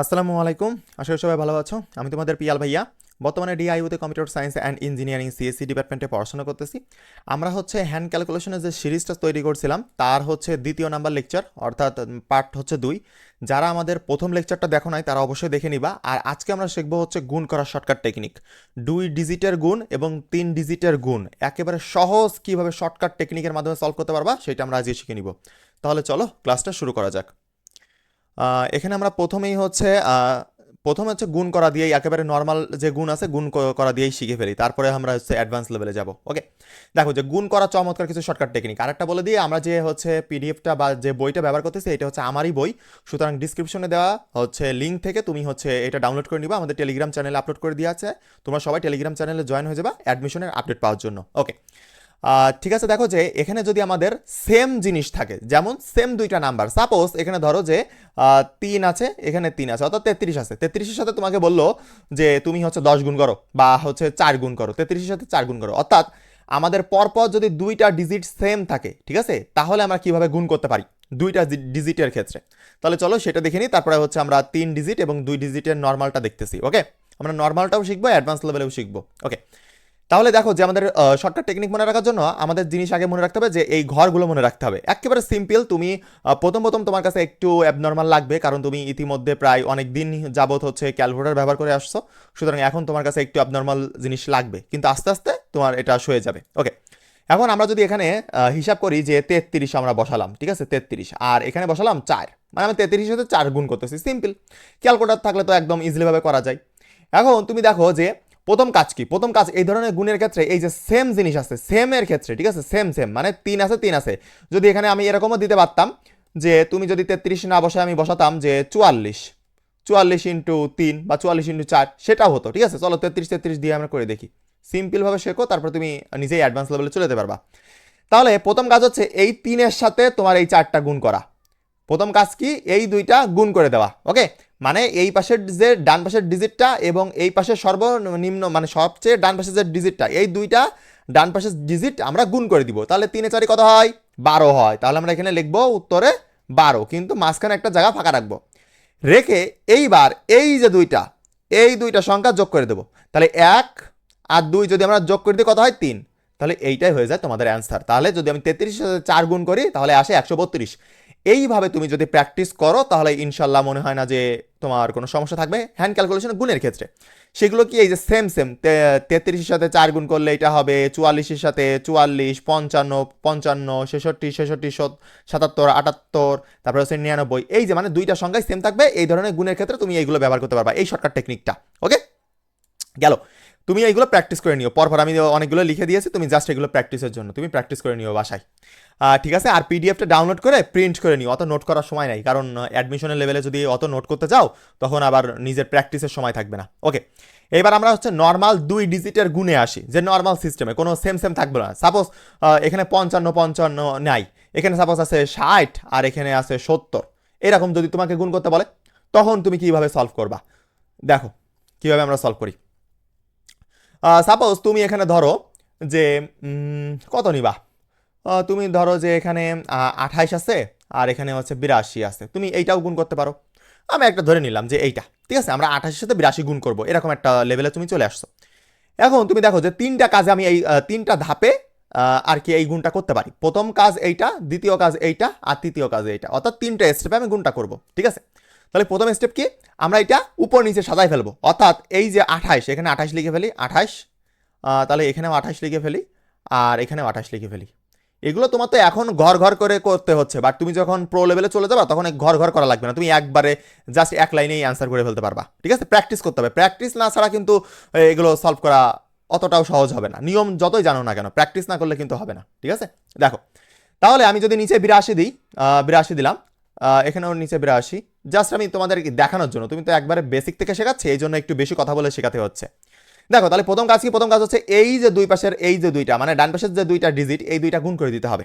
আসসালামু আলাইকুম। আশা করি সবাই ভালো আছো। আমি তোমাদের পিয়াল ভাইয়া। বর্তমানে ডিআইউতে computer science and engineering CSC ডিপার্টমেন্টে পড়াশোনা করতেছি। আমরা হচ্ছে হ্যান্ড ক্যালকুলেশনের যে সিরিজটা তৈরি করছিলাম, তার হচ্ছে দ্বিতীয় নাম্বার লেকচার, অর্থাৎ পার্ট হচ্ছে দুই। যারা আমাদের প্রথম লেকচারটা দেখো নাই, তারা অবশ্যই দেখে নিবা। আর আজকে আমরা শিখব হচ্ছে গুণ করার শর্টকাট টেকনিক। দুই ডিজিটের গুণ এবং তিন ডিজিটের গুণ। একেবারে সহজ কীভাবে শর্টকাট টেকনিকের মাধ্যমে সলভ করতে পারবা, সেটা আমরা আজকে শিখে নিব। তাহলে চলো, ক্লাসটা শুরু করা যাক। এখানে আমরা প্রথমেই হচ্ছে প্রথমে হচ্ছে গুণ করা দিয়েই, একেবারে নর্মাল যে গুণ আছে, গুণ করা দিয়েই শিখে ফেলি। তারপরে আমরা হচ্ছে অ্যাডভান্স লেভেলে যাব ওকে দেখো যে গুণ করা চমৎকার কিছু শর্টকাট টেকনিক আরেকটা বলে দিয়ে আমরা যে হচ্ছে পিডিএফটা বা যে বইটা ব্যবহার করতেছি, এটা হচ্ছে আমারই বই। সুতরাং ডিসক্রিপশনে দেওয়া হচ্ছে লিঙ্ক থেকে তুমি হচ্ছে এটা ডাউনলোড করে নিবা। আমাদের টেলিগ্রাম চ্যানেলে আপলোড করে দেওয়া আছে। তোমরা সবাই টেলিগ্রাম চ্যানেলে জয়েন হয়ে যাবা অ্যাডমিশনের আপডেট পাওয়ার জন্য ওকে ঠিক আছে, দেখো যে এখানে যদি আমাদের সেম জিনিস থাকে, যেমন সেম দুইটা নাম্বার সাপোজ এখানে ধরো যে তিন আছে, এখানে তিন আছে, অর্থাৎ তেত্রিশ আছে। তেত্রিশের সাথে তোমাকে বলল যে তুমি হচ্ছে দশ গুণ করো বা হচ্ছে চার গুণ করো, তেত্রিশের সাথে চার গুণ করো। অর্থাৎ আমাদের পরপর যদি দুইটা ডিজিট সেম থাকে, ঠিক আছে, তাহলে আমরা কীভাবে গুণ করতে পারি? দুইটা ডিজিটের ক্ষেত্রে। তাহলে চলো সেটা দেখে নিই, তারপরে হচ্ছে আমরা তিন ডিজিট এবং দুই ডিজিটের নর্মালটা দেখতেছি ওকে আমরা নর্মালটাও শিখব অ্যাডভান্স লেভেলেও শিখব ওকে তাহলে দেখো যে আমাদের শর্টকাট টেকনিক মনে রাখার জন্য আমাদের জিনিস আগে মনে রাখতে হবে যে এই ঘরগুলো মনে রাখতে হবে। একেবারে সিম্পল তুমি প্রথম প্রথম তোমার কাছে একটু অ্যাবনর্মাল লাগবে, কারণ তুমি ইতিমধ্যে প্রায় অনেক দিন যাবত হচ্ছে ক্যালকুলেটর ব্যবহার করে আসছো। সুতরাং এখন তোমার কাছে একটু অ্যাবনর্মাল জিনিস লাগবে। কিন্তু আস্তে আস্তে তোমার এটা হয়ে যাবে। ওকে এখন আমরা যদি এখানে হিসাব করি যে তেত্রিশ আমরা বসালাম, ঠিক আছে? তেত্রিশ। আর এখানে বসালাম চার। মানে আমি তেত্রিশের সাথে চার গুণ করতেছি। সিম্পল ক্যালকুলেটর থাকলে তো একদম ইজিলিভাবে করা যায়। এখন তুমি দেখো যে প্রথম কাজ কি? প্রথম কাজ এই ধরনের গুণের ক্ষেত্রে এই যে সেম জিনিস আছে সেমের ক্ষেত্রে, ঠিক আছে? সেম সেম মানে তিন আছে তিন আছে। যদি এখানে আমি এরকমও দিতে পারতাম যে তুমি যদি তেত্রিশ না বসায় আমি বসাতাম যে চুয়াল্লিশ। চুয়াল্লিশ ইন্টু তিন বা চুয়াল্লিশ ইন্টু চার, সেটাও হতো, ঠিক আছে? চলো তেত্রিশ তেত্রিশ দিয়ে আমরা করে দেখি। সিম্পলভাবে শেখো, তারপর তুমি নিজেই অ্যাডভান্স লেভেলে চলে যেতে পারবা। তাহলে প্রথম কাজ হচ্ছে এই তিনের সাথে তোমার এই চারটা গুণ করা। প্রথম কাজ কি? এই দুইটা গুণ করে দেওয়া ওকে মানে এই পাশের যে ডান পাশের ডিজিটটা এবং এই পাশের সর্বনিম্ন মানে সবচেয়ে ডান পাশের যে ডিজিটটা এই দুইটা ডান পাশের ডিজিট আমরা গুণ করে দিব। তাহলে তিনে চারি কত হয়? বারো হয়। তাহলে আমরা এখানে লিখব উত্তরে বারো, কিন্তু মাঝখানে একটা জায়গা ফাঁকা রাখব। রেখে এইবার এই যে দুইটা, এই দুইটা সংখ্যা যোগ করে দেবো। তাহলে এক আর দুই যদি আমরা যোগ করে দিই, কত হয়? তিন। তাহলে এইটাই হয়ে যায় তোমাদের অ্যান্সার তাহলে যদি আমি তেত্রিশের সাথে চার গুণ করি, তাহলে আসে একশো বত্রিশ। এইভাবে তুমি যদি প্র্যাকটিস করো, তাহলে ইনশাল্লাহ মনে হয় না যে তোমার কোনো সমস্যা থাকবে। হ্যান্ড ক্যালকুলেশন গুণের ক্ষেত্রে। সেগুলো কি এই যে সেম সেম তেত্রিশের সাথে চার গুণ করলে এটা হবে, চুয়াল্লিশের সাথে চুয়াল্লিশ, পঞ্চান্ন পঞ্চান্ন, ছেষট্টি ছেষট্টি সাতাত্তর, আটাত্তর, তারপরে হচ্ছে নিরানব্বই। এই যে মানে দুইটা সংখ্যায় সেম থাকবে, এই ধরনের গুণের ক্ষেত্রে তুমি এইগুলো ব্যবহার করতে পারবা, এই শর্টকাট টেকনিকটা ওকে গেল। তুমি এইগুলো প্র্যাকটিস করে নিও। পরপর আমি অনেকগুলো লিখে দিয়েছি, তুমি জাস্ট এগুলো প্র্যাকটিসের জন্য। তুমি প্র্যাকটিস করে নিও বাসায়। ঠিক আছে? আর পিডিএফটা ডাউনলোড করে প্রিন্ট করে নিও। অত নোট করার সময় নাই, কারণ অ্যাডমিশনের লেভেলে যদি অত নোট করতে যাও তখন আবার নিজের প্র্যাকটিসের সময় থাকবে না। ওকে এবার আমরা হচ্ছে নর্মাল দুই ডিজিটের গুণে আসি, যে নর্মাল সিস্টেমে কোনো সেম সেম থাকবে না। সাপোজ এখানে পঞ্চান্ন পঞ্চান্ন নাই। এখানে সাপোজ আছে ষাট, আর এখানে আছে সত্তর। এরকম যদি তোমাকে গুণ করতে বলে, তখন তুমি কীভাবে সলভ করবা? দেখো, কীভাবে আমরা সলভ করি। সাপোজ তুমি এখানে ধরো যে কত নিবা? তুমি ধরো যে এখানে আঠাইশ আছে, আর এখানে হচ্ছে বিরাশি আছে। তুমি এইটাও গুণ করতে পারো। আমি একটা ধরে নিলাম যে এইটা, ঠিক আছে? আমরা আঠাশের সাথে বিরাশি গুণ করব, এরকম একটা লেভেলে তুমি চলে আসছো। এখন তুমি দেখো যে তিনটা কাজে আমি এই তিনটা ধাপে আর কি এই গুণটা করতে পারি। প্রথম কাজ এইটা, দ্বিতীয় কাজ এইটা, আর তৃতীয় কাজ এইটা। অর্থাৎ তিনটা স্টেপে আমি গুণটা করব, ঠিক আছে? তাহলে প্রথম স্টেপ কি? আমরা এটা উপর নিচে সাজাই ফেলব। অর্থাৎ এই যে আঠাইশ এখানে আঠাইশ লিখে ফেলি আঠাইশ আহ, তাহলে এখানেও আঠাশ লিখে ফেলি আর এখানেও আঠাশ লিখে ফেলি। এগুলো তোমার তো এখন ঘর ঘর করে করতে হচ্ছে বাট তুমি যখন প্রো লেভেলে চলে যাবা তখন ঘর ঘর করা লাগবে না। তুমি একবারে জাস্ট এক লাইনেই অ্যান্সার করে ফেলতে পারবা। ঠিক আছে? প্র্যাকটিস করতে হবে। প্র্যাকটিস না ছাড়া কিন্তু এগুলো সলভ করা অতটাও সহজ হবে না। নিয়ম যতই জানো না কেন প্র্যাকটিস না করলে কিন্তু হবে না। ঠিক আছে? দেখো তাহলে আমি যদি নিচে বিরাশি দিই বিরাশি দিলাম এখানেও নিচে বিরাশি জাস্ট আমি তোমাদের দেখানোর জন্য, তুমি তো একবারে বেসিক থেকে শেখাচ্ছি, এই জন্য একটু বেশি কথা বলে শেখাতে হচ্ছে। দেখো, তাহলে প্রথম কাজ কি? প্রথম কাজ হচ্ছে এই যে দুই পাশের, এই যে দুইটা মানে ডান পাশের যে দুইটা ডিজিট এই দুইটা গুণ করে দিতে হবে।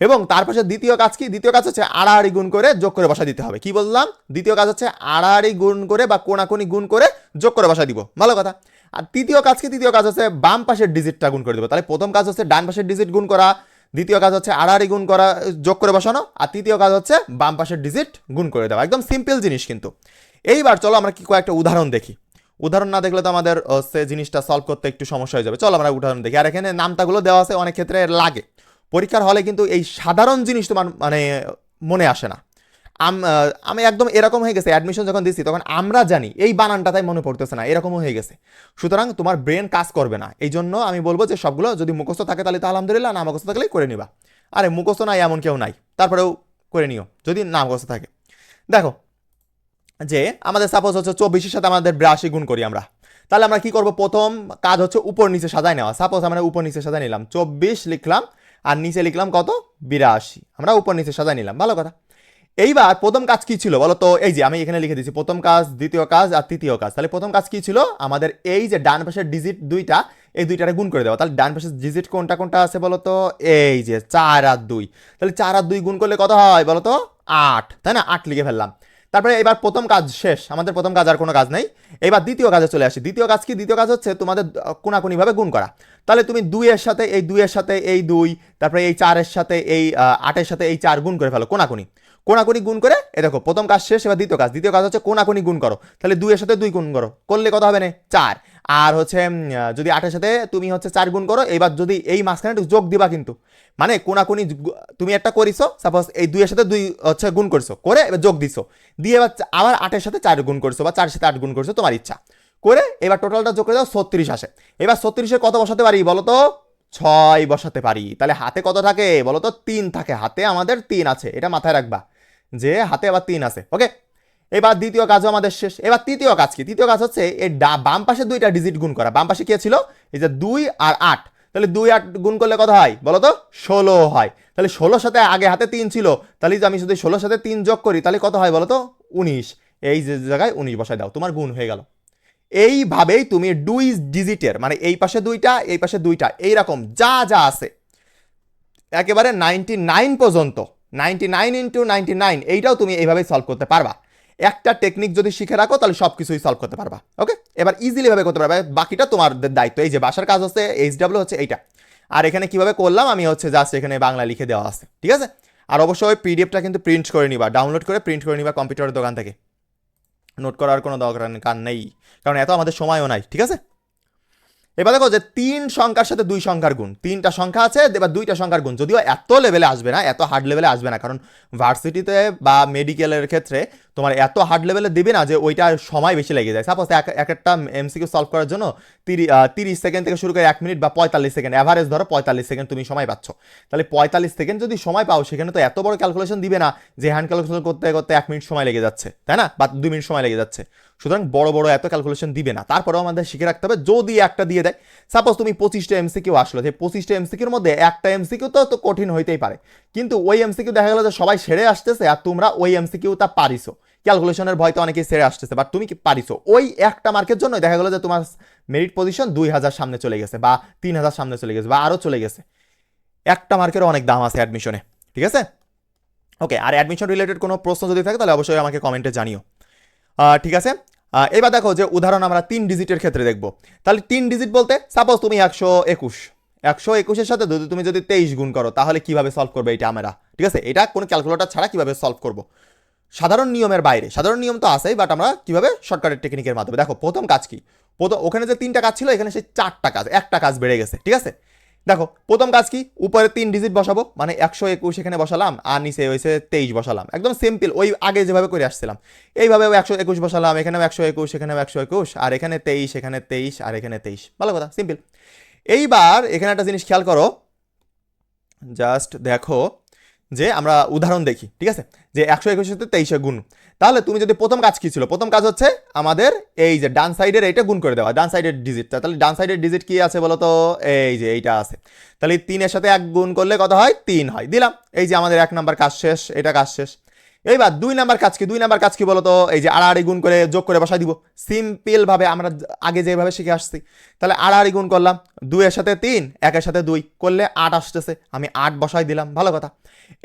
এবং তার পাশে দ্বিতীয় কাজ কি? দ্বিতীয় কাজ হচ্ছে আড়াআড়ি গুণ করে যোগ করে বসা দিতে হবে। কি বললাম? দ্বিতীয় কাজ হচ্ছে আড়াআড়ি গুণ করে বা কোনাকুনি গুণ করে যোগ করে বসা দিব। ভালো কথা। আর তৃতীয় কাজ কি? তৃতীয় কাজ হচ্ছে বাম পাশের ডিজিটটা গুণ করে দেবো। তাহলে প্রথম কাজ হচ্ছে ডান পাশের ডিজিট গুণ করা দ্বিতীয় কাজ হচ্ছে আড়াআড়ি গুণ করা, যোগ করে বসানো, আর তৃতীয় কাজ হচ্ছে বাম পাশের ডিজিট গুণ করে দেওয়া। একদম সিম্পল জিনিস কিন্তু। এইবার চলো আমরা কি কয়েকটা উদাহরণ দেখি। উদাহরণ না দেখলে তো আমাদের সে জিনিসটা সলভ করতে একটু সমস্যা হয়ে যাবে। চলো আমরা উদাহরণ দেখি। আর এখানে নামটাগুলো দেওয়া আছে, অনেক ক্ষেত্রে লাগে। পরীক্ষার হলে কিন্তু এই সাধারণ জিনিস তোমার মানে মনে আসে না। আম- একদম এরকম হয়ে গেছে অ্যাডমিশন যখন দিচ্ছি তখন আমরা জানি, এই বানানটা তাই মনে পড়তেছে না, এরকমও হয়ে গেছে। সুতরাং তোমার ব্রেন কাজ করবে না। এই জন্য আমি বলব যে সবগুলো যদি মুখস্থ থাকে তাহলে তো আলহামদুলিল্লাহ, না মুখস্থ থাকলেই করে নিবা। আরে মুখস্থ নাই, এমন কেউ নাই। তারপরেও করে নিও, যদি না মুখস্থ থাকে। দেখো, যে আমাদের সাপোজ হচ্ছে চব্বিশের সাথে আমাদের বিরাশি গুণ করি আমরা। তাহলে আমরা কি করব? প্রথম কাজ হচ্ছে উপর নিচে সাজায় নেওয়া। সাপোজ আমরা উপর নিচে সাজায় নিলাম। চব্বিশ লিখলাম, আর নিচে লিখলাম কত? বিরাশি। আমরা উপর নিচে সাজায় নিলাম। ভালো কথা। এইবার প্রথম কাজ কি ছিল বলো তো? এই যে আমি এখানে লিখে দিচ্ছি প্রথম কাজ, দ্বিতীয় কাজ আর তৃতীয় কাজ। তাহলে প্রথম কাজ কি ছিল? আমাদের এই যে ডান পাশের ডিজিট দুইটা, এই দুইটারে গুণ করে দেওয়া। তাহলে ডান পাশের ডিজিট কোনটা কোনটা আছে বলো তো? এই যে চার আর দুই। তাহলে চার আর দুই গুণ করলে কত হয় বলো তো? আট। তাই না? আট লিখে ফেললাম। তারপরে এবার প্রথম কাজ শেষ। আমাদের প্রথম কাজ আর কোনো কাজ নেই। এবার দ্বিতীয় কাজে চলে আসি। দ্বিতীয় কাজ কি? দ্বিতীয় কাজ হচ্ছে তোমাদের কোনাকুনিভাবে গুণ করা। তাহলে তুমি দুইয়ের সাথে, এই দুইয়ের সাথে, এই দুই, তারপরে এই চারের সাথে, এই আটের সাথে এই চার গুণ করে ফেলো কোনাকুনি। কোনাকুনি গুণ করে, এ দেখো, প্রথম কাজ শেষ, এবার দ্বিতীয় কাজ। দ্বিতীয় কাজ হচ্ছে কোনাকুনি গুণ করো। তাহলে দুইয়ের সাথে দুই গুণ করো। করলে কত হবে না? চার। আর হচ্ছে যদি আটের সাথে তুমি হচ্ছে চার গুণ করো, এবার যদি এই মাঝখানে একটু যোগ দিবা কিন্তু। মানে কোনাকুনি তুমি একটা করিছো সাপোজ এই দুইয়ের সাথে দুই হচ্ছে গুণ করছ, করে এবার যোগ দিছো। দিয়ে এবার আবার আটের সাথে চার গুণ করছ, বা চার সাথে আট গুণ করছ, তোমার ইচ্ছা। করে এবার টোটালটা যোগ করে দাও, ছত্রিশ আসে। এবার ছত্রিশে কত বসাতে পারি বলো তো? ছয় বসাতে পারি। তাহলে হাতে কত থাকে? বলো তো, তিন থাকে। হাতে আমাদের তিন আছে। এটা মাথায় রাখবা। যে হাতে আবার তিন আছে ওকে এবার দ্বিতীয় কাজও আমাদের শেষ। এবার তৃতীয় কাজ কি? তৃতীয় কাজ হচ্ছে এই বাম পাশে দুইটা ডিজিট গুণ করা। বাম পাশে কি ছিল? এই যে দুই আর আট। তাহলে দুই আট গুণ করলে কত হয়? বলো তো, ষোলো হয়। তাহলে ষোলোর সাথে আগে হাতে তিন ছিল, তাহলে যে আমি যদি ষোলোর সাথে তিন যোগ করি, তাহলে কত হয় বলো তো? উনিশ। এই যে জায়গায় উনিশ বসায় দাও, তোমার গুণ হয়ে গেল। এইভাবেই তুমি দুই ডিজিটের মানে এই পাশে দুইটা, এই পাশে দুইটা, এইরকম যা যা আছে, একেবারে নাইনটি নাইন পর্যন্ত ninety nine into ninety nine, এইটাও তুমি এইভাবেই সলভ করতে পারবা। একটা টেকনিক যদি শিখে রাখো, তাহলে সব কিছুই সলভ করতে পারবা ওকে এবার ইজিলি ভাবে করতে পারবা, বাকিটা তোমার দায়িত্ব, এই যে বাসার কাজ হচ্ছে এইচ ডাব্লিউ হচ্ছে এইটা। আর এখানে কীভাবে করলাম, আমি হচ্ছে জাস্ট এখানে বাংলা লিখে দেওয়া আছে, ঠিক আছে? আর অবশ্যই ওই পিডিএফটা কিন্তু প্রিন্ট করে নিবা ডাউনলোড করে প্রিন্ট করে নিবা কম্পিউটারের দোকান থেকে। নোট করার কোনো দরকার নেই, কারণ এত আমাদের সময়ও নাই, ঠিক আছে? এবার দেখো যে তিন সংখ্যার সাথে দুই সংখ্যার গুণ। তিনটা সংখ্যা আছে, এবার দুইটা সংখ্যার গুণ। যদিও এত লেভেলে আসবে না, এত হার্ড লেভেলে আসবে না, কারণ ভার্সিটিতে বা মেডিকেলের ক্ষেত্রে তোমার এত হার্ড লেভেলে দিবে না যে ওইটা সময় বেশি লেগে যায়। সাপোজ এক এক একটা এমসিকিউ সলভ করার জন্য তিরি তিরিশ সেকেন্ড থেকে শুরু করে এক মিনিট বা পঁয়তাল্লিশ সেকেন্ড অ্যাভারেজ ধরো পঁয়তাল্লিশ সেকেন্ড তুমি সময় পাচ্ছ। তাহলে পঁয়তাল্লিশ সেকেন্ড যদি সময় পাও, সেখানে তো এত বড় ক্যালকুলেশন দিবে না যে হ্যান্ড ক্যালকুলেশন করতে করতে এক মিনিট সময় লেগে যাচ্ছে, তাই না? বা দুই মিনিট সময় লেগে যাচ্ছে। সুতরাং বড় বড় এত ক্যালকুলেশন দিবে না। তারপরেও আমাদের শিখে রাখতে হবে, যদি একটা দিয়ে দেয় সাপোজ তুমি পঁচিশটা এমসিকিউ আসলো, যে পঁচিশটা এমসি এমসিকিউর মধ্যে একটা এমসিকিউ তো তো কঠিন হইতেই পারে। কিন্তু ওই এমসিকিউ দেখা গেলো যে সবাই সেরে আসতেছে আর তোমরা ওই এমসিকিউ তা পারিছো। ক্যালকুলেশনের ভয়তে অনেকেই সেরে আসতেছে বাট তুমি কি পারিছো? ওই একটা মার্কের জন্য দেখা গেলো যে তোমার মেরিট পজিশন দুই হাজার সামনে চলে গেছে বা তিন হাজার সামনে চলে গেছে বা আরও চলে গেছে। একটা মার্কেরও অনেক দাম আছে অ্যাডমিশনে ঠিক আছে? ওকে আর অ্যাডমিশন রিলেটেড কোনো প্রশ্ন যদি থাকে তাহলে অবশ্যই আমাকে কমেন্টে জানিও। ঠিক আছে? এবার দেখো যে উদাহরণ আমরা তিন ডিজিটের ক্ষেত্রে দেখব। তাহলে তিন ডিজিট বলতে সাপোজ তুমি একশো একুশ, একশো একুশের সাথে যদি তুমি যদি তেইশ গুণ করো, তাহলে কীভাবে সলভ করবে এটা আমরা ঠিক আছে? এটা কোনো ক্যালকুলেটর ছাড়া কীভাবে সলভ করব? সাধারণ নিয়মের বাইরে, সাধারণ নিয়ম তো আছেই বাট আমরা কীভাবে শর্টকাটের টেকনিকের মাধ্যমে দেখো, প্রথম কাজ কি? প্রথম ওখানে যে তিনটা কাজ ছিল, এখানে সেই চারটা কাজ, একটা কাজ বেড়ে গেছে, ঠিক আছে? দেখো, প্রথম কাজ কি? উপরে তিন ডিজিট বসাবো মানে একশো একুশ এখানে বসালাম, আর নিচে হয়েছে তেইশ বসালাম। একদম সিম্পল ওই আগে যেভাবে করে আসছিলাম। এইভাবে একশো একুশ বসালাম, এখানেও একশো একুশ, এখানেও একশো একুশ, আর এখানে তেইশ এখানে তেইশ, আর এখানে তেইশ। ভালো কথা সিম্পল এইবার এখানে একটা জিনিস খেয়াল করো। জাস্ট দেখো যে আমরা উদাহরণ দেখি, ঠিক আছে? যে একশো একুশের সাথে তেইশে গুণ। তাহলে তুমি যদি প্রথম কাজ কি ছিল? প্রথম কাজ হচ্ছে আমাদের এই যে ডান সাইডের এইটা গুণ করে দেওয়া, ডান সাইডের ডিজিটটা তাহলে ডান সাইডের ডিজিট কি আছে বলো তো এই যে এইটা আছে। তাহলে তিনের সাথে এক গুণ করলে কত হয়? তিন হয়। দিলাম। এই যে আমাদের এক নাম্বার কাজ শেষ, এটা কাজ শেষ। এইবার দুই নাম্বার কাজ কি? দুই নাম্বার কাজ কি বলতো? এই যে আড়াআড়ি গুণ করে যোগ করে বসাই দিব। সিম্পল ভাবে আমরা আগে যেভাবে শিখে আসছি। তাহলে আড়াআড়ি গুণ করলাম, দুইয়ের সাথে তিন, একের সাথে দুই, করলে আট আসতেছে। আমি আট বসাই দিলাম, ভালো কথা।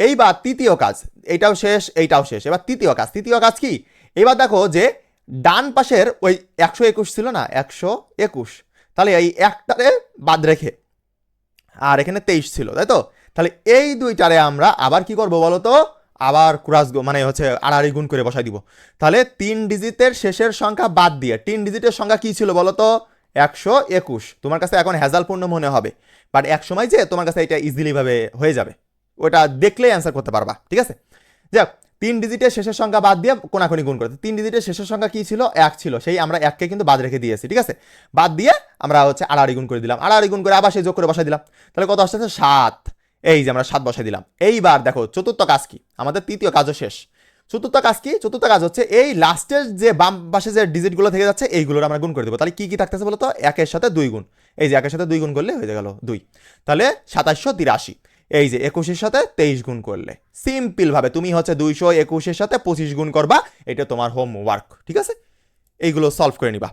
এইবার তৃতীয় কাজ এইটাও শেষ এইটাও শেষ। এবার তৃতীয় কাজ তৃতীয় কাজ কি? এবার দেখো যে ডান পাশের ওই একশো একুশ ছিল না? একশো একুশ। তাহলে এই একটারে বাদ রেখে, আর এখানে তেইশ ছিল, তাই তো? তাহলে এই দুইটারে আমরা আবার কি করব বলো তো আবার ক্রাস মানে হচ্ছে আড়াআড়ি গুণ করে বসাই দিব। তাহলে তিন ডিজিটের শেষের সংখ্যা বাদ দিয়ে, তিন ডিজিটের সংখ্যা কি ছিল বলো তো একশো একুশ। তোমার কাছে এখন হ্যাজালপূর্ণ মনে হবে। বাট এক সময় যে তোমার কাছে এটা ইজিলি ভাবে হয়ে যাবে। ওটা দেখলেই অ্যান্সার করতে পারবা, ঠিক আছে? যাক, তিন ডিজিটের শেষের সংখ্যা বাদ দিয়ে কোনাকুনি গুণ করতে তিন ডিজিটের শেষের সংখ্যা কি ছিল? এক ছিল। সেই আমরা এককে কিন্তু বাদ রেখে দিয়েছি, ঠিক আছে? বাদ দিয়ে আমরা হচ্ছে আড়াআড়ি গুণ করে দিলাম। আড়াআড়ি গুণ করে আবার সেই যোগ করে বসাই দিলাম। তাহলে কত আসতেছে? সাত। এই যে আমরা সাত বসাই দিলাম। এইবার দেখো চতুর্থ কাজ কি? আমাদের তৃতীয় কাজও শেষ। চতুর্থ কাজ কি? চতুর্থ কাজ হচ্ছে এই লাস্টের যে বাম পাশে যে ডিজিটগুলো থেকে যাচ্ছে, এইগুলোর আমরা গুণ করে দেবো। তাহলে কি কি থাকতেছে বলতো? একের সাথে দুই গুণ। এই যে একের সাথে দুই গুণ করলে হয়ে গেল দুই। তাহলে সাতাশশো তিরাশি। এই যে একুশের সাথে তেইশ গুণ করলে। সিম্পল ভাবে তুমি হচ্ছে দুইশো একুশের সাথে পঁচিশ গুণ করবা। এটা তোমার হোমওয়ার্ক ঠিক আছে? এইগুলো সলভ করে নিবা।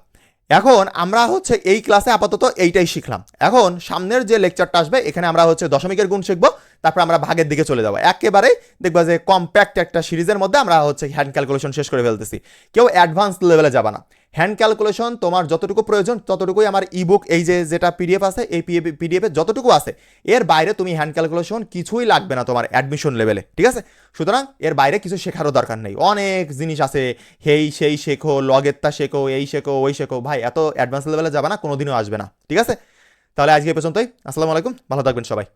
এখন আমরা হচ্ছে এই ক্লাসে আপাতত এইটাই শিখলাম। এখন সামনের যে লেকচারটা আসবে, এখানে আমরা হচ্ছে দশমিকের গুণ শিখব, তারপর আমরা ভাগের দিকে চলে যাব। একেবারে দেখবা যে কম্প্যাক্ট একটা সিরিজের মধ্যে আমরা হচ্ছে হ্যান্ড ক্যালকুলেশন শেষ করে ফেলতেছি। কেউ অ্যাডভান্স লেভেলে যাবে না। হ্যান্ড ক্যালকুলেশন তোমার যতটুকু প্রয়োজন, ততটুকুই আমার ইবুক এই যে যেটা পিডিএফ আছে, এই পিডিএফে যতটুকু আছে, এর বাইরে তুমি হ্যান্ড ক্যালকুলেশন কিছুই লাগবে না তোমার অ্যাডমিশন লেভেলে ঠিক আছে? সুতরাং এর বাইরে কিছু শেখারও দরকার নেই। অনেক জিনিস আছে, হেই সেই শেখো লগেরটা শেখো, এই শেখো, ওই শেখো, ভাই এত অ্যাডভান্স লেভেলে যাবে না, কোনোদিনও আসবে না, ঠিক আছে? তাহলে আজকে পর্যন্তই, আসসালামু আলাইকুম, ভালো থাকবেন সবাই।